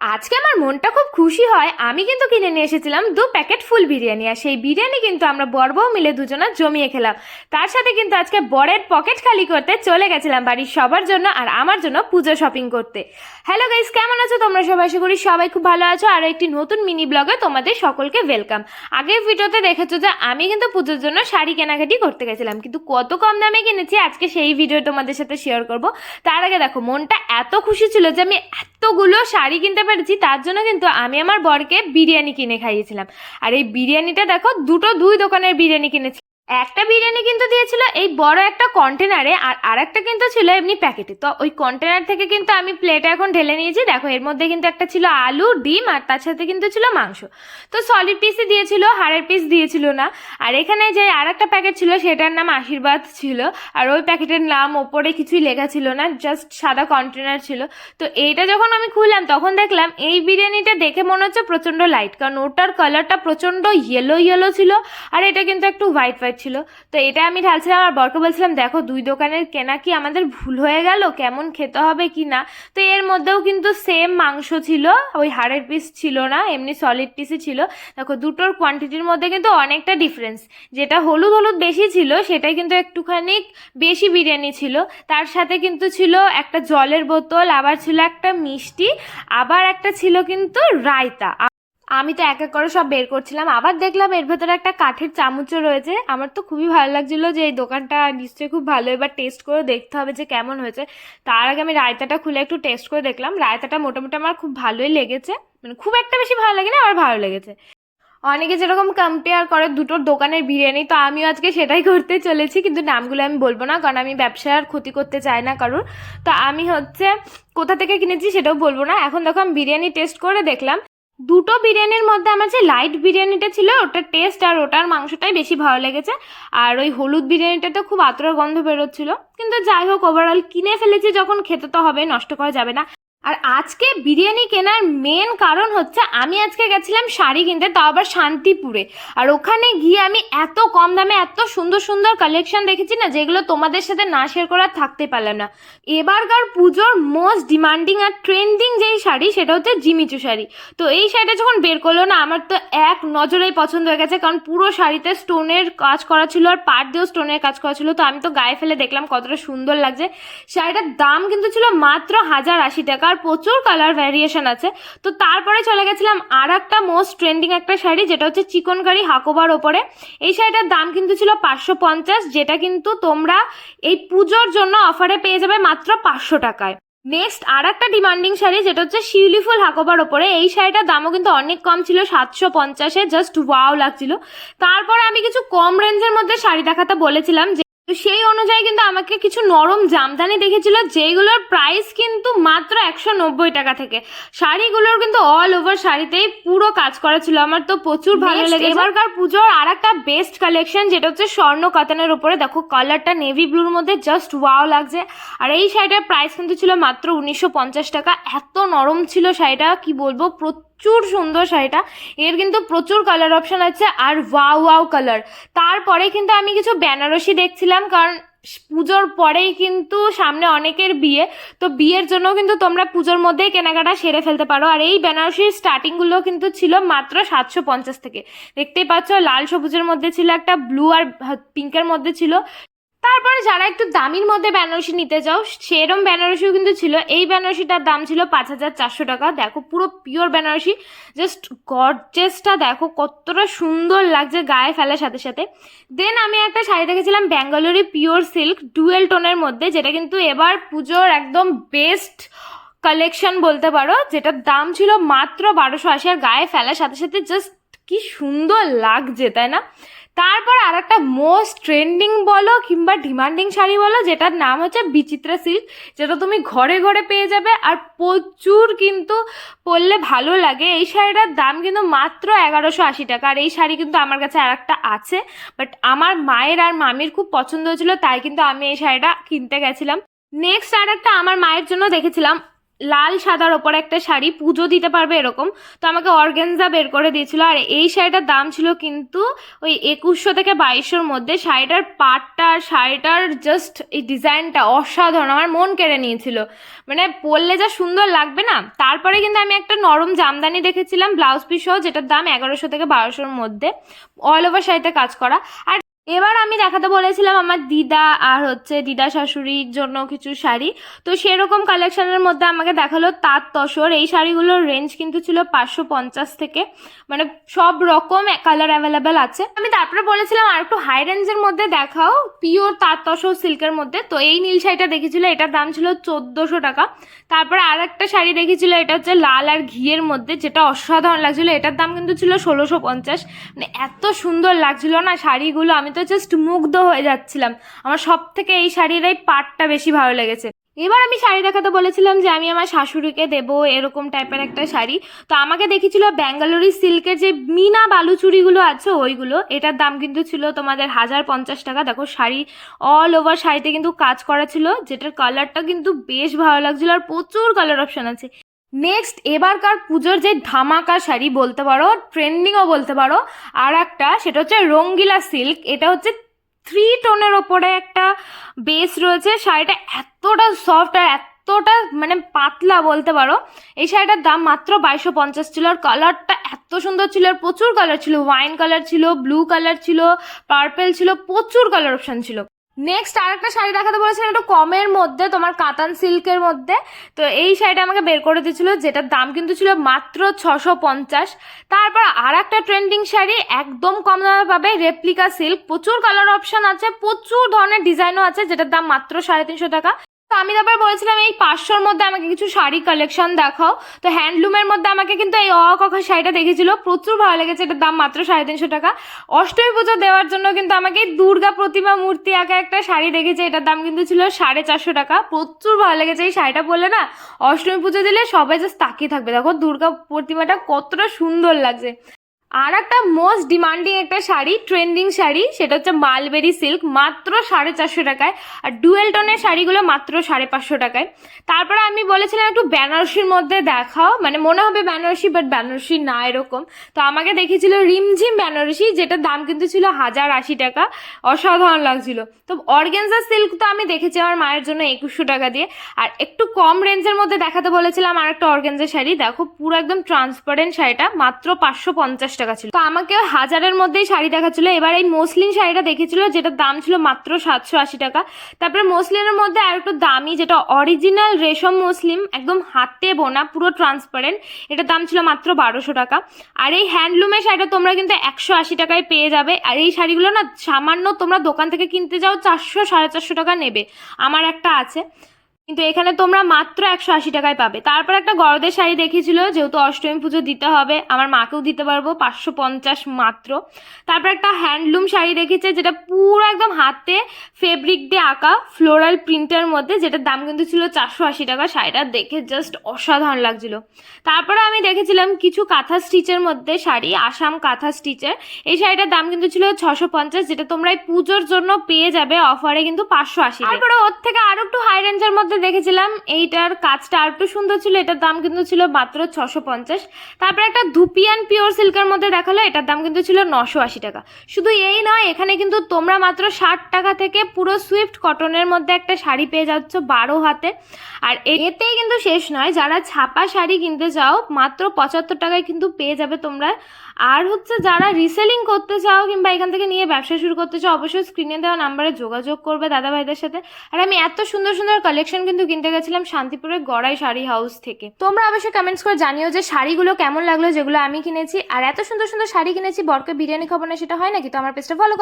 আজকে আমার মনটা খুব খুশি হয়। আমি কিন্তু কিনে নিয়ে এসেছিলাম দু প্যাকেট ফুল বিরিয়ানি আর সেই বিরিয়ানি কিন্তু আমরা বর বউ মিলে দুজনা জমিয়ে খেলাম। তার সাথে কিন্তু আজকে বরের পকেট খালি করতে চলে গেছিলাম বাড়ির সবার জন্য আর আমার জন্য পুজো শপিং করতে। হ্যালো গাইস কেমন আছো তোমরা? সবাই আশা করি সবাই খুব ভালো আছো আর একটি নতুন মিনি ব্লগে তোমাদের সকলকে ওয়েলকাম আগের ভিডিওতে দেখেছ যে আমি কিন্তু পুজোর জন্য শাড়ি কেনাকাটি করতে গেছিলাম, কিন্তু কত কম দামে কিনেছি আজকে সেই ভিডিও তোমাদের সাথে শেয়ার করব। তার আগে দেখো, মনটা এত খুশি ছিল যে আমি এতগুলো শাড়ি কিনতে পেরেছি, তার জন্য কিন্তু আমি আমার বরকে বিরিয়ানি কিনে খাইয়েছিলাম। আর এই বিরিয়ানিটা দেখো, দুটো দুই দোকানের বিরিয়ানি কিনেছি। একটা বিরিয়ানি কিন্তু দিয়েছিল এই বড় একটা কন্টেনারে আর আরেকটা কিন্তু ছিল এমনি প্যাকেটে তো ওই কন্টেনার থেকে কিন্তু আমি প্লেটে এখন ঢেলে নিয়েছি। দেখো, এর মধ্যে কিন্তু একটা ছিল আলু, ডিম আর তার সাথে কিন্তু ছিল মাংস। তো সলিড পিসই দিয়েছিল, হাড়ের পিস দিয়েছিল না। আর এখানে যে আরেকটা প্যাকেট ছিল, সেটার নাম আশীর্বাদ ছিল। আর ওই প্যাকেটের নাম ওপরে কিছুই লেখা ছিল না জাস্ট সাদা কন্টেনার ছিল। তো এইটা যখন আমি খুললাম, তখন দেখলাম এই বিরিয়ানিটা দেখে মনে হচ্ছে প্রচণ্ড লাইট কারণ ওটার কালারটা প্রচণ্ড ইয়েলো ইয়েলো ছিল। আর এটা কিন্তু একটু হোয়াইট হোয়াইট ছিল। তো এটা আমি ঢালছিলাম আর বরকে বলছিলাম, দেখো, দুই দোকানের কেনা কি আমাদের ভুল হয়ে গেল? কেমন খেতে হবে কি না? তো এর মধ্যেও কিন্তু সেম মাংস ছিল, ওই হাড়ের পিস ছিল না, এমনি সলিড পিসই ছিল। দেখো, দুটোর কোয়ান্টিটির মধ্যে কিন্তু অনেকটা ডিফারেন্স যেটা হলুদ হলুদ বেশি ছিল, সেটাই কিন্তু একটুখানি বেশি বিরিয়ানি ছিল। তার সাথে কিন্তু ছিল একটা জলের বোতল, আবার ছিল একটা মিষ্টি, আবার একটা ছিল কিন্তু রায়তা। আমি তো এক এক করে সব বের করছিলাম। আবার দেখলাম এর ভেতরে একটা কাঠের চামচও রয়েছে। আমার তো খুবই ভালো লাগছিল যে এই দোকানটা নিশ্চয়ই খুব ভালো। এবার টেস্ট করে দেখতে হবে যে কেমন হয়েছে। তার আগে আমি রায়তাটা খুলে একটু টেস্ট করে দেখলাম। রায়তাটা মোটামুটি আমার খুব ভালোই লেগেছে। মানে খুব একটা বেশি ভালো লাগে না আমার ভালো লেগেছে। অনেকে যেরকম কম্পেয়ার করে দুটোর দোকানের বিরিয়ানি, তো আমিও আজকে সেটাই করতে চলেছি। কিন্তু নামগুলো আমি বলব না, কারণ আমি ব্যবসার ক্ষতি করতে চাই না কারোর। তো আমি হচ্ছে কোথা থেকে কিনেছি সেটাও বলব না। এখন দেখো আমি বিরিয়ানি টেস্ট করে দেখলাম। দুটো বিরিয়ানির মধ্যে আমার যে লাইট বিরিয়ানিটা ছিল, ওটার টেস্ট আর ওটার মাংসটাই বেশি ভালো লেগেছে। আর ওই হলুদ বিরিয়ানিটা তো খুব আতর গন্ধ বেরোচ্ছিল। কিন্তু যাই হোক ওভারঅল কিনে ফেলেছি, যখন খেতে তো হবে নষ্ট করা যাবে না। আর আজকে বিরিয়ানি কেনার মেন কারণ হচ্ছে আমি আজকে গেছিলাম শাড়ি কিনতে, তাও আবার শান্তিপুরে। আর ওখানে গিয়ে আমি এত কম দামে এত সুন্দর সুন্দর কালেকশন দেখেছি না, যেগুলো তোমাদের সাথে না শেয়ার করার থাকতে পারলাম না। এবারকার পুজোর মোস্ট ডিমান্ডিং আর ট্রেন্ডিং যেই শাড়ি, সেটা হচ্ছে জিমিচু শাড়ি। তো এই শাড়িটা যখন বের করল না, আমার তো এক নজরেই পছন্দ হয়ে গেছে, কারণ পুরো শাড়িতে স্টোনের কাজ করা ছিল আর পাট দিয়েও স্টোনের কাজ করা ছিল, তো আমি তো গায়ে ফেলে দেখলাম কতটা সুন্দর লাগছে। শাড়িটার দাম কিন্তু ছিল মাত্র হাজার আশি টাকা আর প্রচুর কালার ভ্যারিয়েশন আছে। তো তারপরে চলে গেছিলাম আর একটা মোস্ট ট্রেন্ডিং একটা শাড়ি, যেটা হচ্ছে চিকনকারি হাকোবার ওপরে। এই শাড়িটার দাম কিন্তু ছিল পাঁচশো পঞ্চাশ, যেটা কিন্তু তোমরা এই পুজোর জন্য অফারে পেয়ে যাবে মাত্র পাঁচশো টাকায়। নেক্সট আর একটা ডিমান্ডিং শাড়ি, যেটা হচ্ছে শিউলি ফুল হাকোবার ওপরে। এই শাড়িটার দামও কিন্তু অনেক কম ছিল, সাতশো পঞ্চাশে জাস্ট ওয়াও লাগছিল। তারপরে আমি কিছু কম রেঞ্জের মধ্যে শাড়ি দেখাতে বলেছিলাম, যে তো সেই অনুযায়ী কিন্তু আমাকে কিছু নরম জামদানি দেখেছিল যেগুলোর প্রাইস কিন্তু মাত্র একশো নব্বই টাকা থেকে। শাড়িগুলোর কিন্তু অল ওভার শাড়িতেই পুরো কাজ করা ছিল। আমার তো প্রচুর ভালো লেগেছে। এবারকার পুজোর আর একটা বেস্ট কালেকশন যেটা হচ্ছে স্বর্ণ কাতানের উপরে। দেখো কালারটা নেভি ব্লুর মধ্যে জাস্ট ওয়াও লাগছে। আর এই শাড়িটার প্রাইস কিন্তু ছিল মাত্র উনিশশো পঞ্চাশ টাকা। এত নরম ছিল শাড়িটা কি বলব? প্রচুর সুন্দর শাড়িটা। এর কিন্তু প্রচুর কালার অপশন আছে আর ওয়াও ওয়াও কালার তারপরে কিন্তু আমি কিছু বেনারসি দেখছিলাম কারণ পুজোর পরেই কিন্তু সামনে অনেকের বিয়ে। তো বিয়ের জন্য কিন্তু তোমরা পুজোর মধ্যেই কেনাকাটা সেরে ফেলতে পারো। আর এই বেনারসির স্টার্টিংগুলো কিন্তু ছিল মাত্র সাতশো পঞ্চাশ থেকে। দেখতেই পাচ্ছ, লাল সবুজের মধ্যে ছিল একটা ব্লু আর পিঙ্কের মধ্যে ছিল। তারপরে যারা একটু দামির মধ্যে বেনারসি নিতে চাও, সেরম বেনারসিও কিন্তু ছিল। এই বেনারসিটার দাম ছিল পাঁচ হাজার চারশো টাকা। দেখো, পুরো পিওর বেনারসি। জাস্ট গর্জেসটা দেখো, কতটা সুন্দর লাগছে গায়ে ফেলার সাথে সাথে। দেন আমি একটা শাড়ি দেখেছিলাম ব্যাঙ্গালোরি পিওর সিল্ক ডুয়েল টোনের মধ্যে, যেটা কিন্তু এবার পুজোর একদম বেস্ট কালেকশন বলতে পারো। যেটার দাম ছিল মাত্র বারোশো আশি, আর গায়ে ফেলার সাথে সাথে জাস্ট কি সুন্দর লাগছে, তাই না? তারপর আর একটা মোস্ট ট্রেন্ডিং বলো কিংবা ডিমান্ডিং শাড়ি বলো, যেটার নাম হচ্ছে বিচিত্রা সিল্ক যেটা তুমি ঘরে ঘরে পেয়ে যাবে আর প্রচুর কিন্তু পরলে ভালো লাগে। এই শাড়িটার দাম কিন্তু মাত্র এগারোশো আশি টাকা, আর এই শাড়ি কিন্তু আমার কাছে আর একটা আছে। বাট আমার মায়ের আর মামির খুব পছন্দ হয়েছিল, তাই কিন্তু আমি এই শাড়িটা কিনতে গেছিলাম। নেক্সট আর একটা আমার মায়ের জন্য দেখেছিলাম লাল সাদার ওপর একটা শাড়ি, পুজো দিতে পারবে এরকম। তো আমাকে অর্গেনজা বের করে দিয়েছিল। আর এই শাড়িটার দাম ছিল কিন্তু ওই একুশশো থেকে বাইশশোর মধ্যে। শাড়িটার পাটটা আর শাড়িটার জাস্ট এই ডিজাইনটা অসাধারণ। আমার মন কেড়ে নিয়েছিল। মানে পরলে যা সুন্দর লাগবে না? তারপরে কিন্তু আমি একটা নরম জামদানি দেখেছিলাম, ব্লাউজ পিস যেটার দাম এগারোশো থেকে বারোশোর মধ্যে। অল ওভার শাড়িতে কাজ করা। আর এবার আমি দেখাতে বলেছিলাম আমার দিদা আর হচ্ছে দিদা শাশুড়ির জন্য কিছু শাড়ি। তো সেরকম কালেকশনের মধ্যে আমাকে দেখাল তাঁত তসর। এই শাড়িগুলোর রেঞ্জ কিন্তু ছিল পাঁচশো পঞ্চাশ থেকে। মানে সব রকম কালার অ্যাভেলেবেল আছে। আমি তারপরে বলেছিলাম আর একটু হাই রেঞ্জের মধ্যে দেখাও। পিওর তাঁত তসর সিল্কের মধ্যে। তো এই নীল শাড়িটা দেখেছিল? এটার দাম ছিল চোদ্দোশো টাকা। তারপরে আর একটা শাড়ি দেখেছিল? এটা হচ্ছে লাল আর ঘিয়ের মধ্যে, যেটা অসাধারণ লাগছিল। এটার দাম কিন্তু ছিল ষোলোশো পঞ্চাশ। মানে এত সুন্দর লাগছিল না শাড়িগুলো। আমি তো জাস্ট মুগ্ধ হয়ে যাচ্ছিলাম। আমার সব থেকে এই শাড়ির এই পাটটা বেশি ভালো লেগেছে। এবার আমি শাড়ি দেখাতে বলেছিলাম যে আমি আমার শাশুড়িকে দেবো এরকম টাইপের একটা শাড়ি। তো আমাকে দেখেছিল ব্যাঙ্গালোরি সিল্কের যে মিনা বালুচুরিগুলো আছে ওইগুলো, এটার দাম কিন্তু ছিল তোমাদের হাজার পঞ্চাশ টাকা। দেখো শাড়ি অল ওভার শাড়িতে কিন্তু কাজ করা ছিল, যেটার কালারটা কিন্তু বেশ ভালো লাগছিল আর প্রচুর কালার অপশন আছে। নেক্সট এবারকার পুজোর যে ধামাকা শাড়ি বলতে পারো ট্রেন্ডিংও বলতে পারো, আর একটা সেটা হচ্ছে রঙ্গিলা সিল্ক এটা হচ্ছে থ্রি টোনের ওপরে একটা বেস রয়েছে। শাড়িটা এতটা সফট আর এতটা মানে পাতলা বলতে পারো। এই শাড়িটার দাম মাত্র বাইশশো পঞ্চাশ ছিল। আর কালারটা এত সুন্দর ছিল। আর প্রচুর কালার ছিল। ওয়াইন কালার ছিল ব্লু কালার ছিল পার্পেল ছিল, প্রচুর কালার অপশান ছিল। নেক্সট আর একটা শাড়ি দেখাতে বলেছিলাম, একটু কমের মধ্যে, তোমার কাতান সিল্কের মধ্যে। তো এই শাড়িটা আমাকে বের করে দিয়েছিল, যেটার দাম কিন্তু ছিল মাত্র ছশো পঞ্চাশ। তারপর আর একটা ট্রেন্ডিং শাড়ি, একদম কম দামে পাবে রেপ্লিকা সিল্ক প্রচুর কালার অপশন আছে, প্রচুর ধরনের ডিজাইনও আছে, যেটার দাম মাত্র সাড়ে তিনশো টাকা। তো আমি তারপর বলেছিলাম, এই পাঁচশোর মধ্যে আমাকে কিছু শাড়ি কালেকশন দেখাও। তো হ্যান্ডলুমের মধ্যে আমাকে কিন্তু এই অকখা শাড়িটা দেখেছিল। প্রচুর ভালো লেগেছে, এটার দাম মাত্র সাড়ে তিনশো টাকা। অষ্টমী পুজো দেওয়ার জন্য কিন্তু আমাকে দুর্গা প্রতিমা মূর্তি আঁকা একটা শাড়ি দেখেছে, এটার দাম কিন্তু ছিল সাড়ে চারশো টাকা। প্রচুর ভালো লেগেছে এই শাড়িটা পরলে না, অষ্টমী পুজো দিলে সবাই জাস্ট তাকিয়ে থাকবে। দেখো দুর্গা প্রতিমাটা কতটা সুন্দর লাগছে। আর একটা মোস্ট ডিমান্ডিং একটা শাড়ি ট্রেন্ডিং শাড়ি, সেটা হচ্ছে মালবেরি সিল্ক মাত্র সাড়ে চারশো টাকায়। আর ডুয়েল টোনের শাড়িগুলো মাত্র সাড়ে পাঁচশো টাকায়। তারপরে আমি বলেছিলাম একটু বেনারসির মধ্যে দেখাও। মানে মনে হবে বেনারসি বাট বেনারসি না এরকম। তো আমাকে দেখিয়েছিল রিমঝিম বেনারসি, যেটার দাম কিন্তু ছিল হাজার আশি টাকা। অসাধারণ লাগছিল। তো অর্গেনজা সিল্ক তো আমি দেখেছি আমার মায়ের জন্য একুশশো টাকা দিয়ে। আর একটু কম রেঞ্জের মধ্যে দেখাতে বলেছিলাম আর একটা অর্গেনজা শাড়ি। দেখো পুরো একদম ট্রান্সপারেন্ট শাড়িটা, মাত্র পাঁচশো পঞ্চাশ টাকা ছিল। তো আমাকে হাজারের মধ্যেই শাড়ি দেখাচ্ছিল। এবার এই মসলিন শাড়িটা দেখেছিল, যেটার দাম ছিল মাত্র সাতশো আশি টাকা। তারপরে মসলিনের মধ্যে আর একটু দামি, যেটা অরিজিনাল রেশম মসলিম একদম হাতে বোনা, পুরো ট্রান্সপারেন্ট এটার দাম ছিল মাত্র বারোশো টাকা। আর এই হ্যান্ডলুমের শাড়িটা তোমরা কিন্তু একশো আশি টাকায় পেয়ে যাবে। আর এই শাড়িগুলো না, সামান্য তোমরা দোকান থেকে কিনতে যাও, চারশো, সাড়ে চারশো টাকা নেবে। আমার একটা আছে। কিন্তু এখানে তোমরা মাত্র একশো আশি টাকায় পাবে। তারপর একটা গরদের শাড়ি দেখিয়েছিল, যেহেতু অষ্টমী পুজো দিতে হবে, আমার মাকেও দিতে পারব, পাঁচশো পঞ্চাশ মাত্র। তারপর একটা হ্যান্ডলুম শাড়ি দেখেছে যেটা পুরো একদম হাতে ফেব্রিক দিয়ে আঁকা, ফ্লোরাল প্রিন্টের মধ্যে, যেটার দাম কিন্তু ছিল চারশো আশি টাকা। শাড়িটা দেখে জাস্ট অসাধারণ লাগছিল। তারপরে আমি দেখেছিলাম কিছু কাঁথা স্টিচের মধ্যে শাড়ি, আসাম কাঁথা স্টিচের। এই শাড়িটার দাম কিন্তু ছিল ছশো পঞ্চাশ, যেটা তোমরা এই পুজোর জন্য পেয়ে যাবে অফারে কিন্তু পাঁচশো আশি তারপরে ওর থেকে আরও একটু হাই রেঞ্জের মধ্যে দেখেছিলাম, এইটার কাজটা আর একটু সুন্দর ছিল, এটার দাম কিন্তু ছিল মাত্র ছশো পঞ্চাশ। তারপরে একটা ধুপিয়ান পিওর সিল্কের মধ্যে দেখাল, এটার দাম কিন্তু ছিল নশো আশি টাকা। শুধু এই নয়, এখানে কিন্তু তোমরা মাত্র ষাট টাকা থেকে পুরো সুইফট কটনের মধ্যে একটা শাড়ি পেয়ে যাচ্ছ বারো হাতে। আর এতেই কিন্তু শেষ নয়, যারা ছাপা শাড়ি কিনতে চাও, মাত্র পঁচাত্তর টাকায় কিন্তু পেয়ে যাবে তোমরা আর হচ্ছে যারা রিসেলিং করতে চাও কিংবা এখান থেকে নিয়ে ব্যবসা শুরু করতে চাও, অবশ্যই স্ক্রিনে দেওয়া নাম্বারে যোগাযোগ করবে দাদা ভাইদের সাথে। আর আমি এত সুন্দর সুন্দর কালেকশন কিন্তু কিনতে গেছিলাম শান্তিপুরের গড়াই শাড়ি হাউস থেকে। তোমরা অবশ্যই কমেন্টস করে জানিও যে শাড়িগুলো কেমন লাগল, যেগুলো আমি কিনেছি। আর এত সুন্দর সুন্দর শাড়ি কিনেছি, বরকে বিরিয়ানি খাব না সেটা হয় নাকি? তো আমার পেজটা ফলো